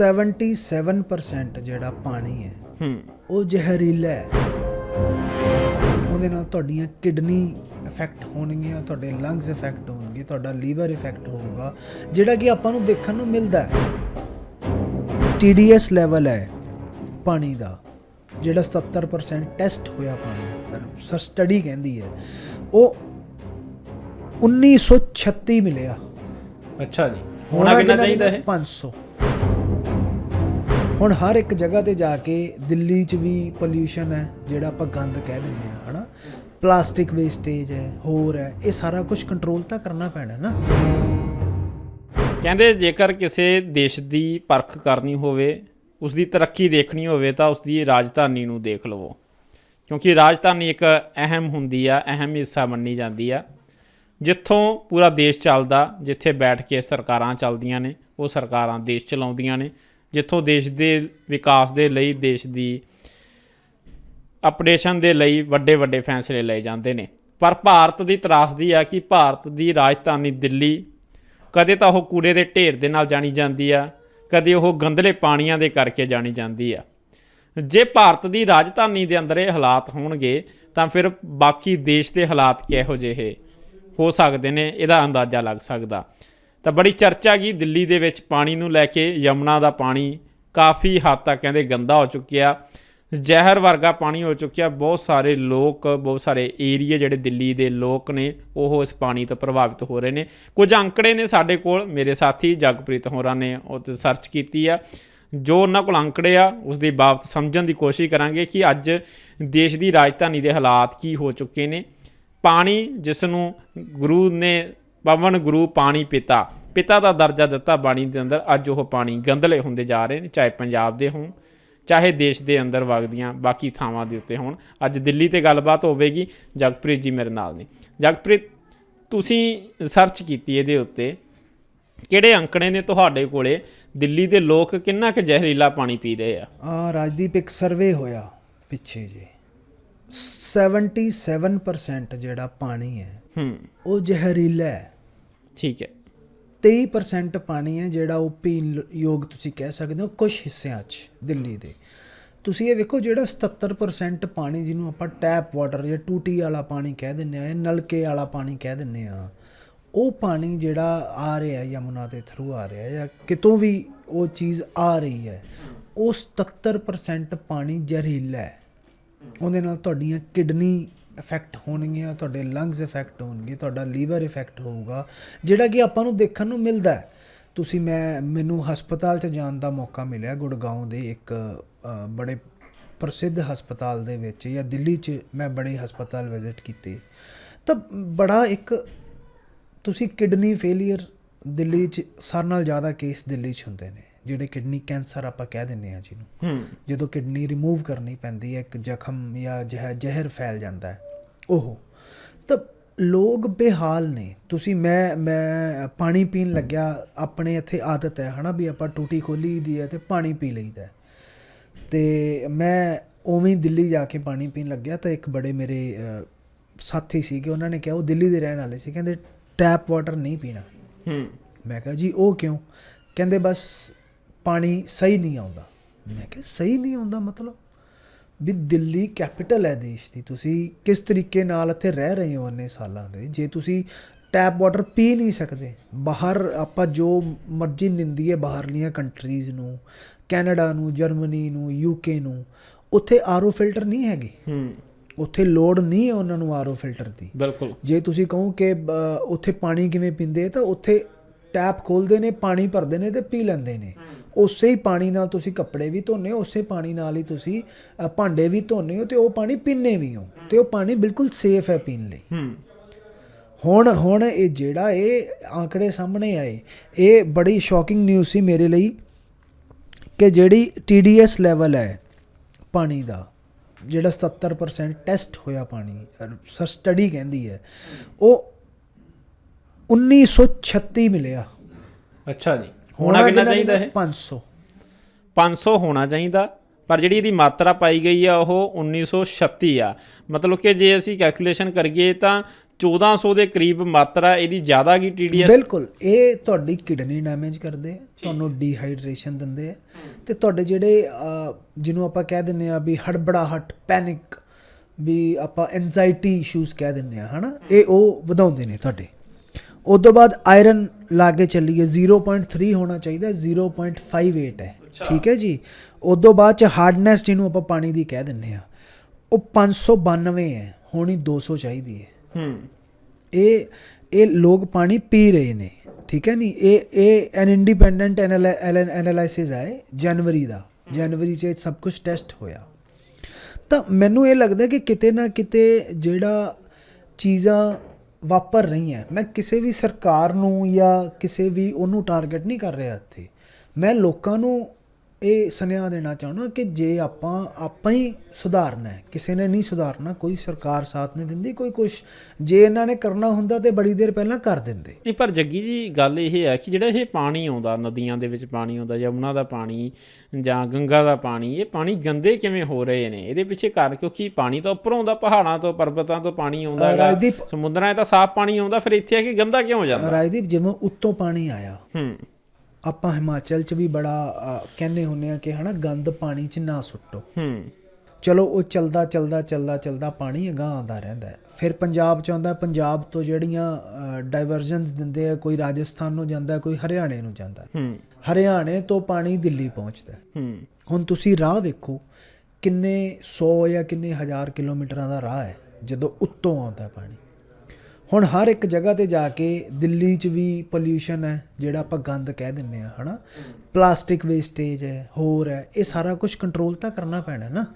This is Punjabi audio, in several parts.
77% ਜਿਹੜਾ ਪਾਣੀ ਹੈ ਹੂੰ। ਉਹ ਜ਼ਹਿਰੀਲਾ ਹੈ। ਉਹਦੇ ਨਾਲ ਤੁਹਾਡੀਆਂ ਕਿਡਨੀ ਇਫੈਕਟ ਹੋਣਗੀਆਂ ਤੁਹਾਡੇ ਲੰਗਸ ਇਫੈਕਟ ਹੋਣਗੇ ਤੁਹਾਡਾ ਲੀਵਰ ਇਫੈਕਟ ਹੋਊਗਾ। ਜਿਹੜਾ ਕਿ ਆਪਾਂ ਨੂੰ ਦੇਖਣ ਨੂੰ ਮਿਲਦਾ ਹੈ TDS ਲੈਵਲ ਹੈ ਪਾਣੀ ਦਾ ਜਿਹੜਾ 70% ਟੈਸਟ ਹੋਇਆ ਪਾਣੀ ਸਰ ਸਟੱਡੀ ਕਹਿੰਦੀ ਹੈ ਉਹ 1936 ਮਿਲਿਆ। ਅੱਛਾ ਜੀ। ਹੋਣਾ ਕਿੰਨਾ ਚਾਹੀਦਾ ਇਹ? 500 ਹੁਣ ਹਰ ਇੱਕ ਜਗ੍ਹਾ ਤੇ ਜਾ ਕੇ ਦਿੱਲੀ 'ਚ ਵੀ ਪੋਲਿਊਸ਼ਨ ਹੈ, ਜਿਹੜਾ ਆਪਾਂ ਗੰਦ ਕਹਿ ਦਿੰਦੇ ਆ ਹਨਾ? ਪਲਾਸਟਿਕ ਵੇਸਟੇਜ ਹੈ, ਹੋਰ ਹੈ, ਇਹ ਸਾਰਾ ਕੁਝ ਕੰਟਰੋਲ ਤਾਂ ਕਰਨਾ ਪੈਣਾ ਨਾ। ਕਹਿੰਦੇ ਜੇਕਰ ਕਿਸੇ ਦੇਸ਼ ਦੀ ਪਰਖ ਕਰਨੀ ਹੋਵੇ ਉਸ ਦੀ ਤਰੱਕੀ ਦੇਖਣੀ ਹੋਵੇ, ਤਾਂ ਉਸ ਦੀ ਰਾਜਧਾਨੀ ਨੂੰ ਦੇਖ ਲਵੋ। ਕਿਉਂਕਿ ਰਾਜਧਾਨੀ ਇੱਕ ਅਹਿਮ ਹੁੰਦੀ ਆ, ਅਹਿਮ ਹਿੱਸਾ ਮੰਨੀ ਜਾਂਦੀ ਆ। ਜਿੱਥੋਂ ਪੂਰਾ ਦੇਸ਼ ਚੱਲਦਾ, ਜਿੱਥੇ ਬੈਠ ਕੇ ਸਰਕਾਰਾਂ ਚੱਲਦੀਆਂ ਨੇ, ਉਹ ਸਰਕਾਰਾਂ ਦੇਸ਼ ਚਲਾਉਂਦੀਆਂ ਨੇ। ਜਿੱਥੋਂ ਦੇਸ਼ ਦੇ ਵਿਕਾਸ ਦੇ ਲਈ, ਦੇਸ਼ ਦੀ ਅਪਡੇਸ਼ਨ ਦੇ ਲਈ ਵੱਡੇ ਵੱਡੇ ਫੈਸਲੇ ਲਏ ਜਾਂਦੇ ਨੇ। ਪਰ ਭਾਰਤ ਦੀ ਤਰਾਸਦੀ ਆ ਕਿ ਭਾਰਤ ਦੀ ਰਾਜਧਾਨੀ ਦਿੱਲੀ, ਕਦੇ ਤਾਂ ਉਹ ਕੂੜੇ ਦੇ ਢੇਰ ਦੇ ਨਾਲ ਜਾਣੀ ਜਾਂਦੀ ਆ, ਕਦੇ ਉਹ ਗੰਦਲੇ ਪਾਣੀਆਂ ਦੇ ਕਰਕੇ ਜਾਣੀ ਜਾਂਦੀ ਆ। ਜੇ ਭਾਰਤ ਦੀ ਰਾਜਧਾਨੀ ਦੇ ਅੰਦਰ ਇਹ ਹਾਲਾਤ ਹੋਣਗੇ, ਤਾਂ ਫਿਰ ਬਾਕੀ ਦੇਸ਼ ਦੇ ਹਾਲਾਤ ਕਿਹੋ ਜਿਹੇ ਹੋ ਸਕਦੇ ਨੇ, ਇਹਦਾ ਅੰਦਾਜ਼ਾ ਲੱਗ ਸਕਦਾ। ਤਾਂ ਬੜੀ ਚਰਚਾ ਗਈ ਦਿੱਲੀ ਦੇ ਵਿੱਚ ਪਾਣੀ ਨੂੰ ਲੈ ਕੇ, ਯਮੁਨਾ ਦਾ ਪਾਣੀ ਕਾਫੀ ਹੱਦ ਤੱਕ ਕਹਿੰਦੇ ਗੰਦਾ ਹੋ ਚੁੱਕਿਆ, ਜ਼ਹਿਰ ਵਰਗਾ ਪਾਣੀ ਹੋ ਚੁੱਕਿਆ, ਬਹੁਤ ਸਾਰੇ ਲੋਕ, ਬਹੁਤ ਸਾਰੇ ਏਰੀਆ ਜਿਹੜੇ ਦਿੱਲੀ ਦੇ ਲੋਕ ਨੇ, ਉਹ ਇਸ ਪਾਣੀ ਤੋਂ ਪ੍ਰਭਾਵਿਤ ਹੋ ਰਹੇ ਨੇ। ਕੁਝ ਅੰਕੜੇ ਨੇ ਸਾਡੇ ਕੋਲ, ਮੇਰੇ ਸਾਥੀ ਜਗਪ੍ਰੀਤ ਹੋਰਾਂ ਨੇ ਉਹ ਤੇ ਸਰਚ ਕੀਤੀ ਆ। ਜੋ ਉਹਨਾਂ ਕੋਲ ਅੰਕੜੇ ਆ ਉਸ ਦੀ ਬਾਬਤ ਸਮਝਣ ਦੀ ਕੋਸ਼ਿਸ਼ ਕਰਾਂਗੇ ਕਿ ਅੱਜ ਦੇਸ਼ ਦੀ ਰਾਜਧਾਨੀ ਦੇ ਹਾਲਾਤ ਕੀ ਹੋ ਚੁੱਕੇ ਨੇ। ਪਾਣੀ ਜਿਸ ਨੂੰ ਗੁਰੂ ਨੇ ਪਵਨ ਗੁਰੂ ਪਾਣੀ ਪਿਤਾ। ਪਿਤਾ ਦਾ ਦਰਜਾ ਦਿੱਤਾ ਬਾਣੀ ਦੇ ਅੰਦਰ। ਅੱਜ ਉਹ ਪਾਣੀ ਗੰਧਲੇ ਹੁੰਦੇ ਜਾ ਰਹੇ ਨੇ, ਚਾਹੇ ਪੰਜਾਬ ਦੇ ਹੋਣ, ਚਾਹੇ ਦੇਸ਼ ਦੇ ਅੰਦਰ ਵਗਦੀਆਂ ਬਾਕੀ ਥਾਵਾਂ ਦੇ ਉੱਤੇ ਹੋਣ। ਅੱਜ ਦਿੱਲੀ ਤੇ ਗੱਲਬਾਤ ਹੋਵੇਗੀ। ਜਗਪ੍ਰੀਤ ਜੀ ਮੇਰੇ ਨਾਲ ਨੇ। ਜਗਪ੍ਰੀਤ, ਤੁਸੀਂ ਸਰਚ ਕੀਤੀ ਇਹਦੇ ਉੱਤੇ। ਕਿਹੜੇ ਅੰਕੜੇ ਨੇ ਤੁਹਾਡੇ ਕੋਲੇ? ਦਿੱਲੀ ਦੇ ਲੋਕ ਕਿੰਨਾ ਕੁ ਜ਼ਹਿਰੀਲਾ ਪਾਣੀ ਪੀ ਰਹੇ ਆ? ਆ ਰਾਜਦੀਪ ਇੱਕ ਸਰਵੇ ਹੋਇਆ ਪਿੱਛੇ ਜੇ। 77% ਜਿਹੜਾ ਪਾਣੀ ਹੈ ਹੂੰ। ਉਹ ਜ਼ਹਿਰੀਲਾ ਹੈ। ਠੀਕ ਹੈ। 23% ਪਾਣੀ ਹੈ ਜਿਹੜਾ ਉਹ ਪੀਣ ਯੋਗ ਤੁਸੀਂ ਕਹਿ ਸਕਦੇ ਹੋ ਕੁਝ ਹਿੱਸਿਆਂ 'ਚ ਦਿੱਲੀ ਦੇ। ਤੁਸੀਂ ਇਹ ਵੇਖੋ ਜਿਹੜਾ 77% ਪਾਣੀ ਜਿਹਨੂੰ ਆਪਾਂ ਟੈਪ ਵਾਟਰ ਜਾਂ ਟੂਟੀ ਵਾਲਾ ਪਾਣੀ ਕਹਿ ਦਿੰਦੇ ਆ ਨਲਕੇ ਵਾਲਾ ਪਾਣੀ ਕਹਿ ਦਿੰਦੇ ਆ ਉਹ ਪਾਣੀ ਜਿਹੜਾ ਆ ਰਿਹਾ ਯਮੁਨਾ ਦੇ ਥਰੂ ਆ ਰਿਹਾ ਜਾਂ ਕਿਤੋਂ ਵੀ ਉਹ ਚੀਜ਼ ਆ ਰਹੀ ਹੈ ਉਹ 77% ਪਾਣੀ ਜ਼ਹਿਰੀਲਾ ਹੈ। ਉਹਦੇ ਨਾਲ ਤੁਹਾਡੀਆਂ ਕਿਡਨੀ ਇਫੈਕਟ ਹੋਣਗੀਆਂ, ਤੁਹਾਡੇ ਲੰਗਸ ਇਫੈਕਟ ਹੋਣਗੇ, ਤੁਹਾਡਾ ਲੀਵਰ ਇਫੈਕਟ ਹੋਊਗਾ। ਜਿਹੜਾ ਕਿ ਆਪਾਂ ਨੂੰ ਦੇਖਣ ਨੂੰ ਮਿਲਦਾ ਹੈ। ਤੁਸੀਂ ਮੈਂ, ਮੈਨੂੰ ਹਸਪਤਾਲ 'ਚ ਜਾਣ ਦਾ ਮੌਕਾ ਮਿਲਿਆ ਗੁੜਗਾਉਂ ਦੇ ਇੱਕ ਬੜੇ ਪ੍ਰਸਿੱਧ ਹਸਪਤਾਲ ਦੇ ਵਿੱਚ ਜਾਂ ਦਿੱਲੀ 'ਚ ਮੈਂ ਬੜੇ ਹਸਪਤਾਲ ਵਿਜ਼ਿਟ ਕੀਤੇ। ਤਾਂ ਬੜਾ ਇੱਕ, ਤੁਸੀਂ ਕਿਡਨੀ ਫੇਲਿਅਰ ਦਿੱਲੀ 'ਚ, ਸਾਰਿਆਂ ਨਾਲ ਜ਼ਿਆਦਾ ਕੇਸ ਦਿੱਲੀ 'ਚ ਹੁੰਦੇ ਨੇ। ਜਿਹੜੇ ਕਿਡਨੀ ਕੈਂਸਰ ਆਪਾਂ ਕਹਿ ਦਿੰਦੇ ਆ ਜਿਹਨੂੰ। ਜਦੋਂ ਕਿਡਨੀ ਰਿਮੂਵ ਕਰਨੀ ਪੈਂਦੀ ਹੈ ਇੱਕ ਜ਼ਖਮ ਜਾਂ ਜ਼ਹਿ ਜ਼ਹਿਰ ਫੈਲ ਜਾਂਦਾ ਹੈ। ਉਹ ਤਾਂ ਲੋਕ ਬੇਹਾਲ ਨੇ। ਤੁਸੀਂ ਮੈਂ ਮੈਂ ਪਾਣੀ ਪੀਣ ਲੱਗਿਆ ਆਪਣੇ ਇੱਥੇ ਆਦਤ ਹੈ ਹਨਾ ਵੀ ਆਪਾਂ ਟੂਟੀ ਖੋਲੀ ਦੀ ਹੈ ਤੇ ਪਾਣੀ ਪੀ ਲਈਦਾ। ਤੇ ਮੈਂ ਉਵੇਂ ਦਿੱਲੀ ਜਾ ਕੇ ਪਾਣੀ ਪੀਣ ਲੱਗਿਆ ਤਾਂ ਇੱਕ ਬੜੇ ਮੇਰੇ ਸਾਥੀ ਸੀਗੇ ਉਹਨਾਂ ਨੇ ਕਿਹਾ ਉਹ ਦਿੱਲੀ ਦੇ ਰਹਿਣ ਵਾਲੇ ਸੀ ਕਹਿੰਦੇ ਟੈਪ ਵਾਟਰ ਨਹੀਂ ਪੀਣਾ। ਹੂੰ। ਮੈਂ ਕਿਹਾ ਜੀ ਉਹ ਕਿਉਂ? ਕਹਿੰਦੇ ਬਸ ਪਾਣੀ ਸਹੀ ਨਹੀਂ ਆਉਂਦਾ। ਮੈਂ ਕਿਹਾ ਸਹੀ ਨਹੀਂ ਆਉਂਦਾ ਮਤਲਬ? ਵੀ ਦਿੱਲੀ ਕੈਪੀਟਲ ਹੈ ਦੇਸ਼ ਦੀ। ਤੁਸੀਂ ਕਿਸ ਤਰੀਕੇ ਨਾਲ ਇੱਥੇ ਰਹਿ ਰਹੇ ਹੋ ਇੰਨੇ ਸਾਲਾਂ ਦੇ? ਜੇ ਤੁਸੀਂ ਟੈਪ ਵਾਟਰ ਪੀ ਨਹੀਂ ਸਕਦੇ ਬਾਹਰ ਆਪਾਂ ਜੋ ਮਰਜ਼ੀ ਨਿੰਦੀਏ ਬਾਹਰਲੀਆਂ ਕੰਟਰੀਜ਼ ਨੂੰ ਕੈਨੇਡਾ ਨੂੰ ਜਰਮਨੀ ਨੂੰ ਯੂਕੇ ਨੂੰ ਉੱਥੇ ਆਰਓ ਫਿਲਟਰ ਨਹੀਂ ਹੈਗੇ। ਹੂੰ। ਉੱਥੇ ਲੋੜ ਨਹੀਂ ਹੈ ਉਹਨਾਂ ਨੂੰ ਆਰਓ ਫਿਲਟਰ ਦੀ। ਬਿਲਕੁਲ। ਜੇ ਤੁਸੀਂ ਕਹੋ ਕਿ ਉੱਥੇ ਪਾਣੀ ਕਿਵੇਂ ਪੀਂਦੇ ਤਾਂ ਉੱਥੇ ਟੈਪ ਖੋਲਦੇ ਨੇ ਪਾਣੀ ਭਰਦੇ ਨੇ ਤੇ ਪੀ ਲੈਂਦੇ ਨੇ। ਉਸੇ ਹੀ ਪਾਣੀ ਨਾਲ ਤੁਸੀਂ ਕੱਪੜੇ ਵੀ ਧੋਨੇ ਹੋ ਉਸੇ ਪਾਣੀ ਨਾਲ ਹੀ ਤੁਸੀਂ ਭਾਂਡੇ ਵੀ ਧੋਨੇ ਹੋ ਤੇ ਉਹ ਪਾਣੀ ਪੀਂਦੇ ਵੀ ਹੋ ਤੇ ਉਹ ਪਾਣੀ ਬਿਲਕੁਲ ਸੇਫ ਹੈ ਪੀਣ ਲਈ। ਹੁਣ ਹੁਣ ਇਹ ਜਿਹੜਾ ਇਹ ਆંકੜੇ ਸਾਹਮਣੇ ਆਏ ਇਹ ਬੜੀ ਸ਼ੌਕਿੰਗ ਨਿਊਜ਼ ਸੀ ਮੇਰੇ ਲਈ ਕਿ ਜਿਹੜੀ TDS ਲੈਵਲ ਹੈ ਪਾਣੀ ਦਾ ਜਿਹੜਾ 70% ਟੈਸਟ ਹੋਇਆ ਪਾਣੀ ਸਰ ਸਟੱਡੀ ਕਹਿੰਦੀ ਹੈ ਉਹ 1936 ਮਿਲਿਆ। ਅੱਛਾ ਜੀ। ਹੋਣਾ ਕਿੰਨਾ ਚਾਹੀਦਾ ਇਹ? 500 500 ਹੋਣਾ ਚਾਹੀਦਾ ਪਰ ਜਿਹੜੀ ਇਹਦੀ ਮਾਤਰਾ ਪਾਈ ਗਈ ਆ ਉਹ 1936 ਆ। ਮਤਲਬ ਕਿ ਜੇ ਅਸੀਂ ਕੈਲਕੂਲੇਸ਼ਨ ਕਰੀਏ ਤਾਂ 1400 ਦੇ ਕਰੀਬ ਮਾਤਰਾ ਇਹਦੀ ਜ਼ਿਆਦਾ ਗਈ TDS ਬਿਲਕੁਲ ਇਹ ਤੁਹਾਡੀ ਕਿਡਨੀ ਡੈਮੇਜ ਕਰਦੇ ਤੁਹਾਨੂੰ ਡੀਹਾਈਡਰੇਸ਼ਨ ਦਿੰਦੇ ਆ। ਤੇ ਤੁਹਾਡੇ ਜਿਹੜੇ ਜਿਹਨੂੰ ਆਪਾਂ ਕਹਿ ਦਿੰਨੇ ਆ ਵੀ ਹੜਬੜਾਹਟ ਪੈਨਿਕ ਵੀ ਆਪਾਂ ਐਂਜ਼ਾਈਟੀ ਇਸ਼ੂਜ਼ ਕਹਿ ਦਿੰਨੇ ਆ ਹਨਾ? ਇਹ ਉਹ ਵਧਾਉਂਦੇ ਨੇ ਤੁਹਾਡੇ। ਉਸ ਤੋਂ ਬਾਅਦ ਆਇਰਨ ਲਾ ਕੇ ਚੱਲੀਏ 0.3 ਹੋਣਾ ਚਾਹੀਦਾ 0.58 ਹੈ। ਠੀਕ ਹੈ ਜੀ? ਉਸ ਤੋਂ ਬਾਅਦ ਚ ਹਾਰਡਨੈਸ ਜਿਹਨੂੰ ਆਪਾਂ ਪਾਣੀ ਦੀ ਕਹਿ ਦਿੰਨੇ ਆ ਉਹ 592 ਹੈ ਹੋਣੀ 200 ਚਾਹੀਦੀ ਹੈ। ਹੂੰ। ਇਹ ਇਹ ਲੋਕ ਪਾਣੀ ਪੀ ਰਹੇ ਨੇ ਠੀਕ ਹੈ ਨਹੀਂ ਇਹ ਇਹ ਐਨ ਇੰਡੀਪੈਂਡੈਂਟ ਐਨਾਲਿਸਿਸ ਹੈ ਜਨਵਰੀ ਦਾ। ਜਨਵਰੀ 'ਚ ਸਭ ਕੁਝ ਟੈਸਟ ਹੋਇਆ। ਤਾਂ ਮੈਨੂੰ ਇਹ ਲੱਗਦਾ ਕਿ ਕਿਤੇ ਨਾ ਕਿਤੇ ਜਿਹੜਾ ਚੀਜ਼ਾਂ ਵਾਪਰ ਰਹੀਆਂ ਮੈਂ ਕਿਸੇ ਵੀ ਸਰਕਾਰ ਨੂੰ ਜਾਂ ਕਿਸੇ ਵੀ ਉਹਨੂੰ ਟਾਰਗੇਟ ਨਹੀਂ ਕਰ ਰਿਹਾ ਇੱਥੇ। ਮੈਂ ਲੋਕਾਂ ਨੂੰ ਇਹ ਸੁਨੇਹਾ ਦੇਣਾ ਚਾਹੁੰਦਾ ਕਿ ਜੇ ਆਪਾਂ ਆਪਾਂ ਹੀ ਸੁਧਾਰਨਾ ਹੈ ਕਿਸੇ ਨੇ ਨਹੀਂ ਸੁਧਾਰਨਾ ਕੋਈ ਸਰਕਾਰ ਸਾਥ ਨਹੀਂ ਦਿੰਦੀ ਕੋਈ ਕੁਛ ਜੇ ਇਹਨਾਂ ਨੇ ਕਰਨਾ ਹੁੰਦਾ ਤੇ ਬੜੀ ਦੇਰ ਪਹਿਲਾਂ ਕਰ ਦਿੰਦੇ। ਨਹੀਂ ਪਰ ਜੱਗੀ ਜੀ ਗੱਲ ਇਹ ਹੈ ਕਿ ਜਿਹੜਾ ਇਹ ਪਾਣੀ ਆਉਂਦਾ ਨਦੀਆਂ ਦੇ ਵਿੱਚ ਪਾਣੀ ਆਉਂਦਾ ਯਮੁਨਾ ਦਾ ਪਾਣੀ ਜਾਂ ਗੰਗਾ ਦਾ ਪਾਣੀ ਇਹ ਪਾਣੀ ਗੰਦੇ ਕਿਵੇਂ ਹੋ ਰਹੇ ਨੇ? ਇਹਦੇ ਪਿੱਛੇ ਕਾਰਨ ਕਿਉਂਕਿ ਪਾਣੀ ਤਾਂ ਉੱਪਰੋਂ ਆਉਂਦਾ ਪਹਾੜਾਂ ਤੋਂ ਪਰਬਤਾਂ ਤੋਂ ਪਾਣੀ ਆਉਂਦਾ ਹੈਗਾ। ਰਾਜਦੀਪ- ਸਮੁੰਦਰਾਂ 'ਚ ਤਾਂ ਸਾਫ਼ ਪਾਣੀ ਆਉਂਦਾ ਫਿਰ ਇੱਥੇ ਆ ਕਿ ਗੰਦਾ ਕਿਉਂ ਹੋ ਜਾਂਦਾ? ਰਾਜਦੀਪ ਜਿਵੇਂ ਉੱਤੋਂ ਪਾਣੀ ਆਇਆ ਹੂੰ। ਆਪਾਂ ਹਿਮਾਚਲ 'ਚ ਵੀ ਬੜਾ ਕਹਿੰਦੇ ਹੁੰਨੇ ਆ ਕਿ ਹਨਾ ਗੰਦ ਪਾਣੀ 'ਚ ਨਾ ਸੁੱਟੋ। ਹੂੰ। ਚਲੋ ਉਹ ਚਲਦਾ ਚਲਦਾ ਚਲਦਾ ਚਲਦਾ ਪਾਣੀ ਅਗਾਂਹ ਆਉਂਦਾ ਰਹਿੰਦਾ ਫਿਰ ਪੰਜਾਬ ਚ ਆਉਂਦਾ ਪੰਜਾਬ ਤੋਂ ਜਿਹੜੀਆਂ ਡਾਈਵਰਜਨਸ ਦਿੰਦੇ ਆ ਕੋਈ ਰਾਜਸਥਾਨ ਨੂੰ ਜਾਂਦਾ ਕੋਈ ਹਰਿਆਣੇ ਨੂੰ ਜਾਂਦਾ ਹੂੰ। ਹਰਿਆਣੇ ਤੋਂ ਪਾਣੀ ਦਿੱਲੀ ਪਹੁੰਚਦਾ ਹੈ। ਹੁਣ ਤੁਸੀਂ ਰਾਹ ਵੇਖੋ ਕਿੰਨੇ 100 ਜਾਂ ਕਿੰਨੇ ਹਜ਼ਾਰ ਕਿਲੋਮੀਟਰਾਂ ਦਾ ਰਾਹ ਹੈ ਜਦੋਂ ਉੱਤੋਂ ਆਉਂਦਾ ਪਾਣੀ। ਹੁਣ ਹਰ ਇੱਕ ਜਗ੍ਹਾ ਤੇ ਜਾ ਕੇ ਦਿੱਲੀ 'ਚ ਵੀ ਪੋਲਿਊਸ਼ਨ ਹੈ ਜਿਹੜਾ ਆਪਾਂ ਗੰਦ ਕਹਿ ਦਿੰਨੇ ਆ ਹਨਾ? ਪਲਾਸਟਿਕ ਵੇਸਟੇਜ ਹੈ ਹੋਰ ਹੈ ਇਹ ਸਾਰਾ ਕੁਝ ਕੰਟਰੋਲ ਤਾਂ ਕਰਨਾ ਪੈਣਾ ਨਾ।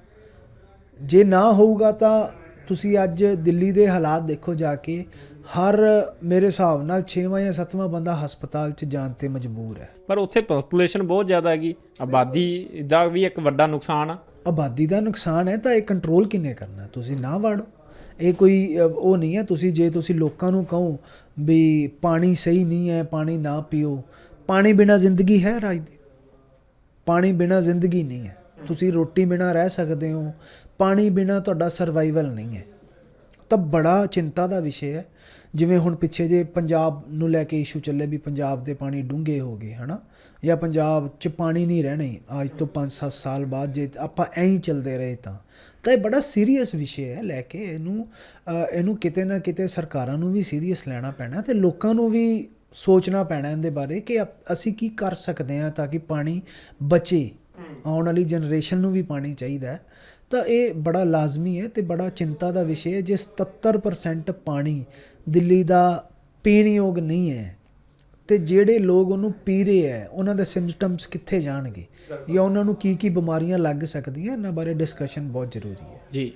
ਜੇ ਨਾ ਹੋਊਗਾ ਤਾਂ ਤੁਸੀਂ ਅੱਜ ਦਿੱਲੀ ਦੇ ਹਾਲਾਤ ਦੇਖੋ ਜਾ ਕੇ ਹਰ ਮੇਰੇ ਹਿਸਾਬ ਨਾਲ 6ਵਾਂ ਜਾਂ 7ਵਾਂ ਬੰਦਾ ਹਸਪਤਾਲ 'ਚ ਜਾਣ ਤੇ ਮਜਬੂਰ ਹੈ। ਪਰ ਉੱਥੇ ਪੋਪੂਲੇਸ਼ਨ ਬਹੁਤ ਜ਼ਿਆਦਾ ਹੈਗੀ। ਆਬਾਦੀ ਦਾ ਵੀ ਇੱਕ ਵੱਡਾ ਨੁਕਸਾਨ ਆ। ਆਬਾਦੀ ਦਾ ਨੁਕਸਾਨ ਹੈ ਤਾਂ ਇਹ ਕੰਟਰੋਲ ਕਿੰਨੇ ਕਰਨਾ? ਤੁਸੀਂ ਨਾ ਵਾੜੋ। ਇਹ ਕੋਈ ਉਹ ਨਹੀਂ ਹੈ। ਤੁਸੀਂ ਜੇ ਤੁਸੀਂ ਲੋਕਾਂ ਨੂੰ ਕਹੋ ਵੀ ਪਾਣੀ ਸਹੀ ਨਹੀਂ ਹੈ, ਪਾਣੀ ਨਾ ਪੀਓ, ਪਾਣੀ ਬਿਨਾ ਜ਼ਿੰਦਗੀ ਹੈ ਰਾਜ ਰਾਜਦੀਪ ਪਾਣੀ ਬਿਨਾ ਜ਼ਿੰਦਗੀ ਨਹੀਂ ਹੈ। ਤੁਸੀਂ ਰੋਟੀ ਬਿਨਾ ਰਹਿ ਸਕਦੇ ਹੋ। ਪਾਣੀ ਬਿਨਾ ਤੁਹਾਡਾ ਸਰਵਾਈਵਲ ਨਹੀਂ ਹੈ। ਤਾਂ ਬੜਾ ਚਿੰਤਾ ਦਾ ਵਿਸ਼ੇ ਹੈ। ਜਿਵੇਂ ਹੁਣ ਪਿੱਛੇ ਜੇ ਪੰਜਾਬ ਨੂੰ ਲੈ ਕੇ ਇਸ਼ੂ ਚੱਲੇ ਵੀ ਪੰਜਾਬ ਦੇ ਪਾਣੀ ਡੂੰਘੇ ਹੋ ਗਏ ਹਨਾ? ਜਾਂ ਪੰਜਾਬ 'ਚ ਪਾਣੀ ਨਹੀਂ ਰਹਿਣੇ ਅੱਜ ਤੋਂ 5-7 ਸਾਲ ਬਾਅਦ ਜੇ ਆਪਾਂ ਐਂ ਹੀ ਚੱਲਦੇ ਰਹੇ ਤਾਂ। ਤਾਂ ਇਹ ਬੜਾ ਸੀਰੀਅਸ ਵਿਸ਼ੇ ਹੈ ਲੈ ਕੇ ਇਹਨੂੰ ਇਹਨੂੰ ਕਿਤੇ ਨਾ ਕਿਤੇ ਸਰਕਾਰਾਂ ਨੂੰ ਵੀ ਸੀਰੀਅਸ ਲੈਣਾ ਪੈਣਾ ਤੇ ਲੋਕਾਂ ਨੂੰ ਵੀ ਸੋਚਣਾ ਪੈਣਾ ਇਹਦੇ ਬਾਰੇ ਕਿ ਅਸੀਂ ਕੀ ਕਰ ਸਕਦੇ ਹਾਂ ਤਾਂ ਕਿ ਪਾਣੀ ਬਚੇ। ਆਉਣ ਵਾਲੀ ਜਨਰੇਸ਼ਨ ਨੂੰ ਵੀ ਪਾਣੀ ਚਾਹੀਦਾ ਹੈ। ਤਾਂ ਇਹ ਬੜਾ ਲਾਜ਼ਮੀ ਹੈ ਤੇ ਬੜਾ ਚਿੰਤਾ ਦਾ ਵਿਸ਼ੇ ਹੈ ਜੇ 77% ਪਾਣੀ ਦਿੱਲੀ ਦਾ ਪੀਣ ਯੋਗ ਨਹੀਂ ਹੈ ਤੇ ਜਿਹੜੇ ਲੋਕ ਉਹਨੂੰ ਪੀ ਰਹੇ ਹੈ, ਉਹਨਾਂ ਦੇ ਸਿੰਪਟਮਸ ਕਿੱਥੇ ਜਾਣਗੇ? ਜਾਂ ਉਹਨਾਂ ਨੂੰ ਕੀ ਕੀ ਬਿਮਾਰੀਆਂ ਲੱਗ ਸਕਦੀਆਂ? ਇਹਨਾਂ ਬਾਰੇ ਡਿਸਕਸ਼ਨ ਬਹੁਤ ਜ਼ਰੂਰੀ ਹੈ। ਜੀ।